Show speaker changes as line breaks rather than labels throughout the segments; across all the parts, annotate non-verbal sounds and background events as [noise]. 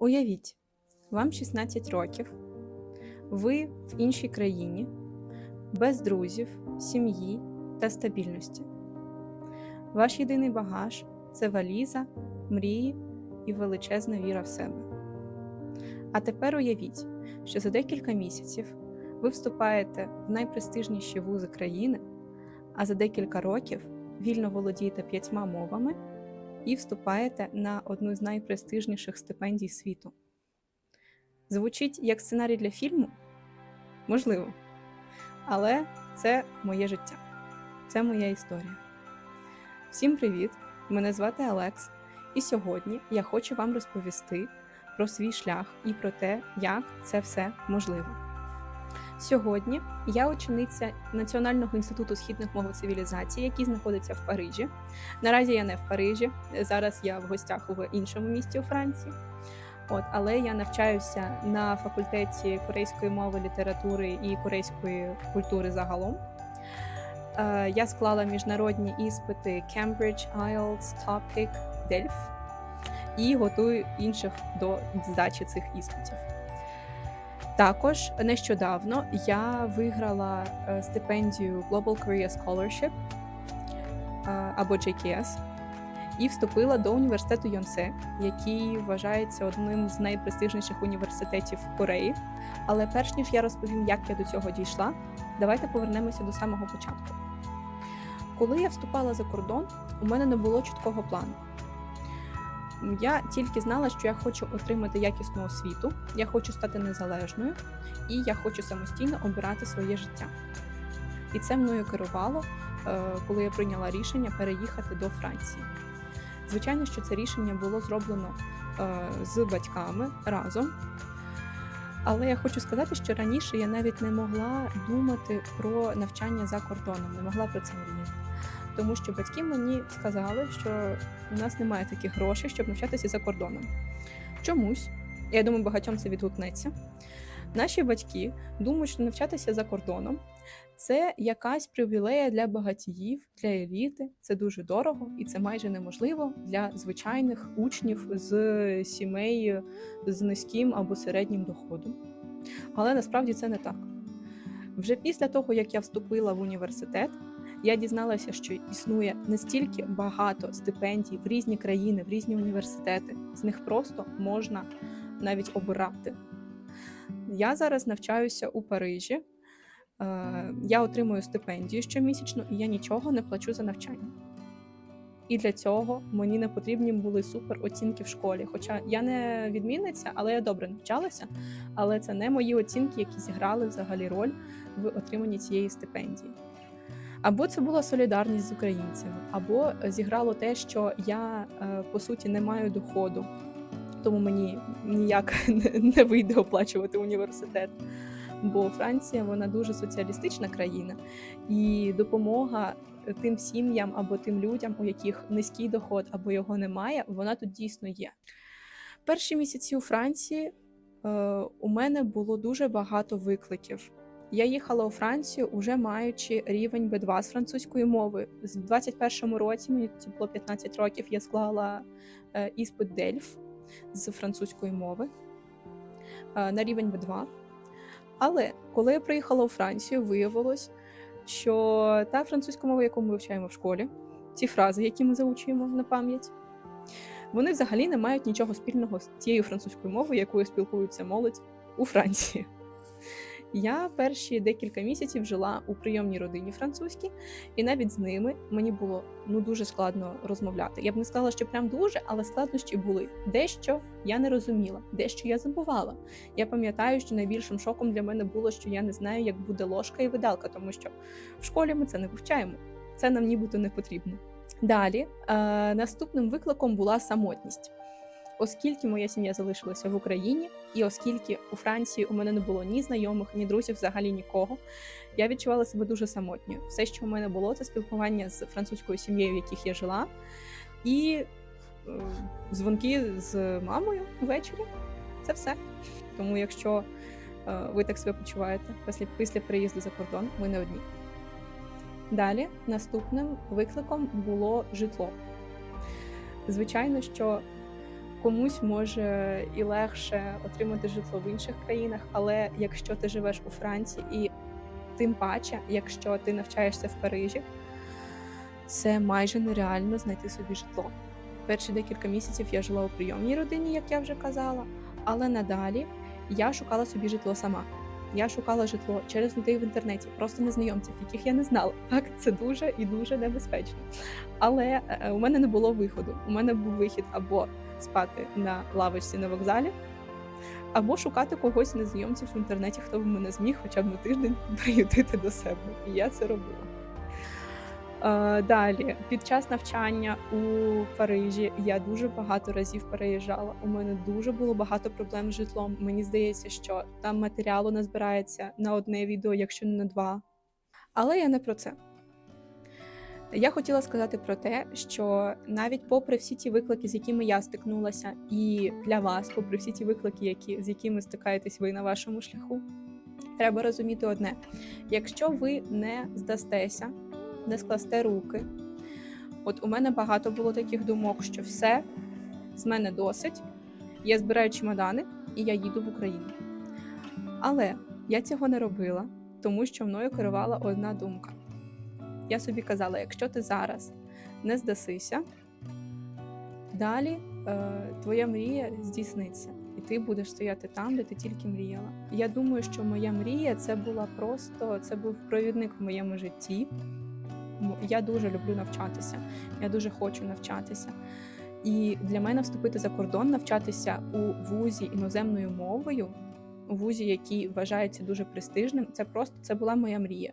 Уявіть, вам 16 років, ви в іншій країні, без друзів, сім'ї та стабільності. Ваш єдиний багаж це валіза, мрії і величезна віра в себе. А тепер уявіть, що за декілька місяців ви вступаєте в найпрестижніші вузи країни, а за декілька років вільно володієте п'ятьма мовами і вступаєте на одну з найпрестижніших стипендій світу. Звучить як сценарій для фільму? Можливо. Але це моє життя, це моя історія. Всім привіт! Мене звати Алекс, і сьогодні я хочу вам розповісти про свій шлях і про те, як це все можливо. Сьогодні я учениця Національного інституту східних мов і цивілізації, який знаходиться в Парижі. Наразі я не в Парижі, зараз я в гостях у іншому місті у Франції. От, але я навчаюся на факультеті корейської мови, літератури і корейської культури загалом. Е, Я склала міжнародні іспити Cambridge, IELTS, TOPIK, DELF і готую інших до здачі цих іспитів. Також нещодавно я виграла е, стипендію Global Career Scholarship е, або JKS і вступила до університету Йонсе, який вважається одним з найпрестижніших університетів Кореї. Але перш ніж я розповім, як я до цього дійшла, давайте повернемося до самого початку. Коли я вступала за кордон, у мене не було чіткого плану. Я тільки знала, що я хочу отримати якісну освіту, я хочу стати незалежною і я хочу самостійно обирати своє життя. І це мною керувало, е, коли я прийняла рішення переїхати до Франції. Звичайно, що це рішення було зроблено е, з батьками разом. Але я хочу сказати, що раніше я навіть не могла думати про навчання за кордоном, не могла про це мріяти. Тому що батьки мені сказали, що у нас немає таких грошей, щоб навчатися за кордоном. Чомусь, я думаю, багатьом це відгукнеться. Наші батьки думають, що навчатися за кордоном це якась привілея для багатіїв, для еліти. Це дуже дорого і це майже неможливо для звичайних учнів з сімей з низьким або середнім доходом. Але насправді це не так. Вже після того, як я вступила в університет, я дізналася, що існує настільки багато стипендій в різні країни, в різні університети. З них просто можна навіть обирати. Я зараз навчаюся у Парижі. Е, Я отримую стипендію щомісячно, і я нічого не плачу за навчання. І для цього мені не потрібні були супер оцінки в школі. Хоча я не відмінниця, але я добре навчалася. Але це не мої оцінки, які зіграли взагалі роль в отриманні цієї стипендії. Або це була солідарність з українцями, або зіграло те, що я е, по суті не маю доходу, тому мені ніяк [laughs] не вийде оплачувати університет. Бо Франція вона дуже соціалістична країна, і допомога тим сім'ям або тим людям, у яких низький доход або його немає, вона тут дійсно є. Перші місяці у Франції е, у мене було дуже багато викликів. Я їхала у Францію, уже маючи рівень B2 з французької мови. З 21-му році, мені було 15 років, я склала е, іспит DELF з французької мови е, на рівень B2. Але коли я приїхала у Францію, виявилось, що та французька мова, яку ми вивчаємо в школі, ці фрази, які ми заучуємо на пам'ять, вони взагалі не мають нічого спільного з тією французькою мовою, якою спілкуються молодь у Франції. Я перші декілька місяців жила у прийомній родині французькій, і навіть з ними мені було ну дуже складно розмовляти. Я б не сказала, що прям дуже, але складнощі були. Дещо я не розуміла, дещо я забувала. Я пам'ятаю, що найбільшим шоком для мене було, що я не знаю, як буде ложка і видалка, тому що в школі ми це не вивчаємо. Це нам нібито не потрібно. Далі е, наступним викликом була самотність. Оскільки моя сім'я залишилася в Україні, і оскільки у Франції у мене не було ні знайомих, ні друзів, взагалі нікого, я відчувала себе дуже самотньою. Все, що у мене було, це спілкування з французькою сім'єю, в яких я жила, і е, дзвонки з мамою ввечері. Це все. Тому, якщо е, ви так себе почуваєте після, після переїзду за кордон, ви не одні. Далі наступним викликом було житло. Звичайно, що Комусь може і легше отримати житло в інших країнах, але якщо ти живеш у Франції, і тим паче, якщо ти навчаєшся в Парижі, це майже нереально знайти собі житло. Перші декілька місяців я жила у прийомній родині, як я вже казала, але надалі я шукала собі житло сама. Я шукала житло через людей в інтернеті, просто незнайомців, яких я не знала. Так, це дуже і дуже небезпечно. Але е, у мене не було виходу. У мене був вихід або спати на лавочці на вокзалі, або шукати когось незнайомців в інтернеті, хто б мене зміг хоча б на тиждень [laughs] приютити до себе. І я це робила. Е, Далі, під час навчання у Парижі я дуже багато разів переїжджала. У мене дуже було багато проблем з житлом. Мені здається, що там матеріалу назбирається на одне відео, якщо не на два. Але я не про це. Я хотіла сказати про те, що навіть попри всі ті виклики, з якими я стикнулася, і для вас, попри всі ті виклики, які, з якими стикаєтесь ви на вашому шляху, треба розуміти одне: якщо ви не здастеся, не скласте руки. От у мене багато було таких думок, що все з мене досить. Я збираю чемодани і я їду в Україну. Але я цього не робила, тому що мною керувала одна думка. Я собі казала: якщо ти зараз не здасися, далі е, твоя мрія здійсниться, і ти будеш стояти там, де ти тільки мріяла. Я думаю, що моя мрія це була просто це був провідник в моєму житті. Я дуже люблю навчатися, я дуже хочу навчатися. І для мене вступити за кордон, навчатися у вузі іноземною мовою, у вузі, який вважається дуже престижним, це просто це була моя мрія.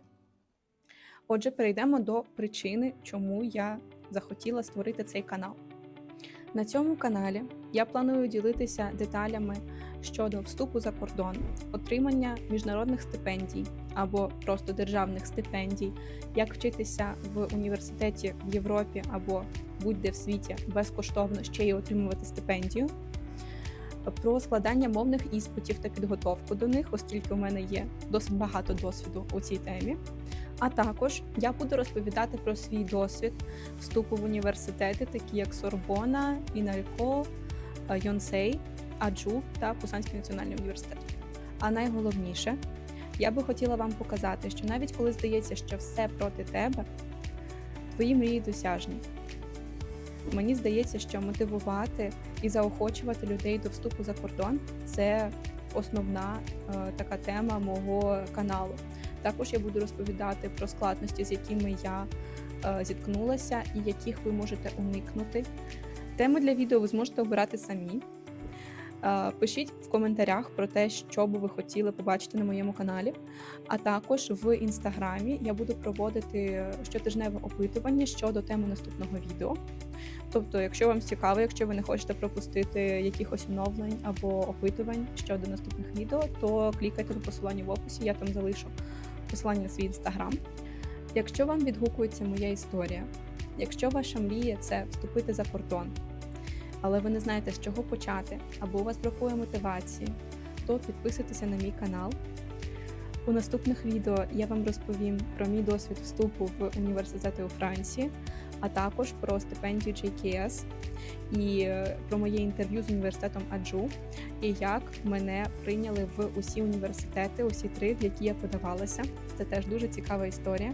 Отже, перейдемо до причини, чому я захотіла створити цей канал. На цьому каналі я планую ділитися деталями щодо вступу за кордон, отримання міжнародних стипендій або просто державних стипендій, як вчитися в університеті в Європі або будь-де в світі безкоштовно ще й отримувати стипендію, про складання мовних іспитів та підготовку до них, оскільки у мене є досить багато досвіду у цій темі. А також я буду розповідати про свій досвід вступу в університети, такі як Сорбона, Іналько, Йонсей, Аджу та Пусанський національний університет. А найголовніше, я би хотіла вам показати, що навіть коли здається, що все проти тебе, твої мрії досяжні. Мені здається, що мотивувати і заохочувати людей до вступу за кордон це основна е, така тема мого каналу. Також я буду розповідати про складності, з якими я е, зіткнулася, і яких ви можете уникнути. Теми для відео ви зможете обирати самі. Е, Пишіть в коментарях про те, що би ви хотіли побачити на моєму каналі. А також в інстаграмі я буду проводити щотижневе опитування щодо теми наступного відео. Тобто, якщо вам цікаво, якщо ви не хочете пропустити якихось оновлень або опитувань щодо наступних відео, то клікайте по посиланню в описі, я там залишу посилання на свій інстаграм. Якщо вам відгукується моя історія, якщо ваша мрія це вступити за кордон, але ви не знаєте, з чого почати, або у вас бракує мотивації, то підписуйтеся на мій канал. У наступних відео я вам розповім про мій досвід вступу в університети у Франції, а також про стипендію JKS і е, про моє інтерв'ю з університетом Аджу, і як мене прийняли в усі університети, усі три, в які я подавалася. Це теж дуже цікава історія.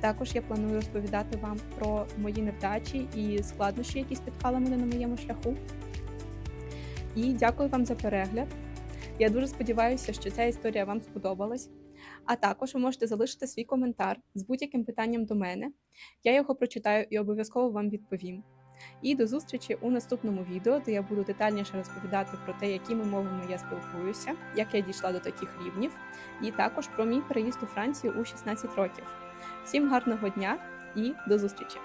Також я планую розповідати вам про мої невдачі і складнощі, які спіткали мене на моєму шляху. І дякую вам за перегляд. Я дуже сподіваюся, що ця історія вам сподобалась. А також ви можете залишити свій коментар з будь-яким питанням до мене. Я його прочитаю і обов'язково вам відповім. І до зустрічі у наступному відео, де я буду детальніше розповідати про те, якими мовами я спілкуюся, як я дійшла до таких рівнів, і також про мій переїзд у Францію у 16 років. Всім гарного дня і до зустрічі!